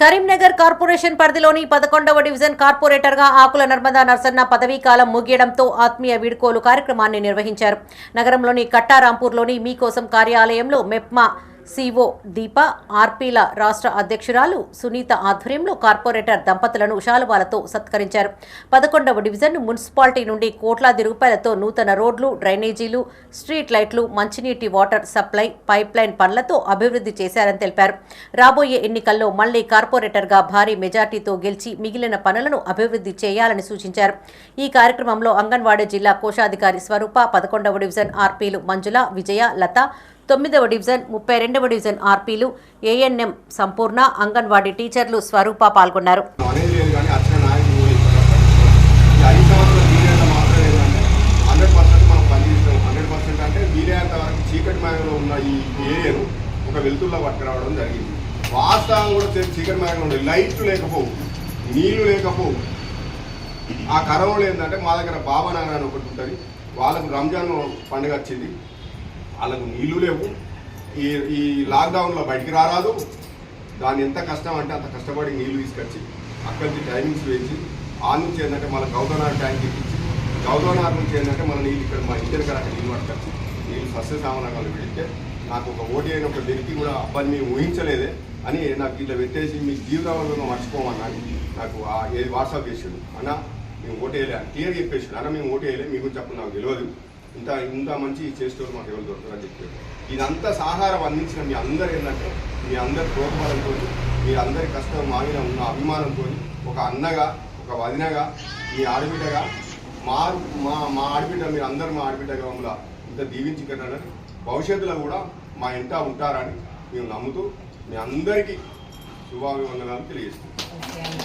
Karimnagar corporation పరిధిలోని పదకొండవ division కార్పొరేటర్గా ఆకుల నర్మదా నర్సన్న పదవీ కాలం ముగియడంతో ఆత్మీయ వీడ్కోలు కార్యక్రమాన్ని నిర్వహించారు. నగరంలోని కట్టారాంపూర్లోని మీకోసం కార్యాలయంలో మెప్మా సిఓ దీప ఆర్పీల రాష్ట్ర అధ్యక్షురాలు సునీత ఆధ్వర్యంలో కార్పొరేటర్ దంపతులను శాలువాలతో సత్కరించారు. పదకొండవ డివిజన్ మున్సిపాలిటీ నుండి కోట్లాది రూపాయలతో నూతన రోడ్లు డ్రైనేజీలు స్ట్రీట్ లైట్లు మంచినీటి వాటర్ సప్లై పైప్ లైన్ పనులతో అభివృద్ధి చేశారని తెలిపారు. రాబోయే ఎన్నికల్లో మళ్ళీ కార్పొరేటర్గా భారీ మెజార్టీతో గెలిచి మిగిలిన పనులను అభివృద్ధి చేయాలని సూచించారు. ఈ కార్యక్రమంలో అంగన్వాడీ జిల్లా కోశాధికారి స్వరూప పదకొండవ డివిజన్ ఆర్పీలు మంజుల విజయ లత తొమ్మిదవ డివిజన్ ముప్పై రెండవ డివిజన్ ఆర్పీలు ఏఎన్ఎం సంపూర్ణ అంగన్వాడీ టీచర్లు స్వరూప పాల్గొన్నారు. మాత్రం ఏంటంటే హండ్రెడ్ పర్సెంట్ మనం పర్సెంట్ అంటే చీకటి ఉన్న ఈ ఏరియాను ఒక వెలుతుల్లో పట్టుకురావడం జరిగింది వాస్తవం కూడా చీకటి మేఘలో ఉండే లైట్లు లేకపోవు నీళ్ళు లేకపోవు ఆ కరవులు ఏంటంటే మా దగ్గర బాబా అని ఒకటి ఉంటుంది. వాళ్ళకు రంజాన్ పండుగ వచ్చింది. వాళ్ళకు నీళ్ళు లేవు. ఈ ఈ లాక్డౌన్లో బయటికి రారాదు. దాన్ని ఎంత కష్టం అంటే అంత కష్టపడి నీళ్ళు తీసుకొచ్చి అక్కడి నుంచి టైమింగ్స్ వేసి ఆ నుంచి ఏంటంటే మన గౌదనార్ ట్యాంక్ ఇప్పించి గౌదనార్ నుంచి ఏంటంటే మన నీళ్ళు ఇక్కడ మా ఇంటి దగ్గర అక్కడ నీళ్ళు పట్టుకొచ్చి నీళ్ళు సస్యసామనకాలు పెడితే నాకు ఒక ఓటీ అయిన ఒక వ్యక్తి కూడా అబ్బాయి మేము ఊహించలేదే అని నాకు ఇట్లా పెట్టేసి మీ జీవితంలో మర్చిపోమన్నాను నాకు ఏది వాట్సాప్ చేసాడు. అన్న మేము ఓటేయలే అని క్లియర్ చెప్పేసాడు. అన్న మేము ఓటేయలే మీ గురించి అప్పుడు నాకు తెలియదు. ఇంత ఇంత మంచి చేస్తూ మాకు ఎవరు దొరుకుతారని చెప్పారు. ఇదంతా సహారం అందించిన మీ అందరు ఏంటంటే మీ అందరి ప్రోత్సాహంతో మీ అందరి కష్టం మా మీద ఉన్న అభిమానంతో ఒక అన్నగా ఒక వదినగా మీ ఆడబిడ్డగా మా మా మా ఆడబిడ్డ మీరు అందరు మా ఆడబిడ్డగా మమ్మల్ని ఇంత దీవించుకున్నారని భవిష్యత్తులో కూడా మా ఇంట ఉంటారని మేము నమ్ముతూ మీ అందరికీ శుభాభివందనాలు తెలియజేస్తున్నాం.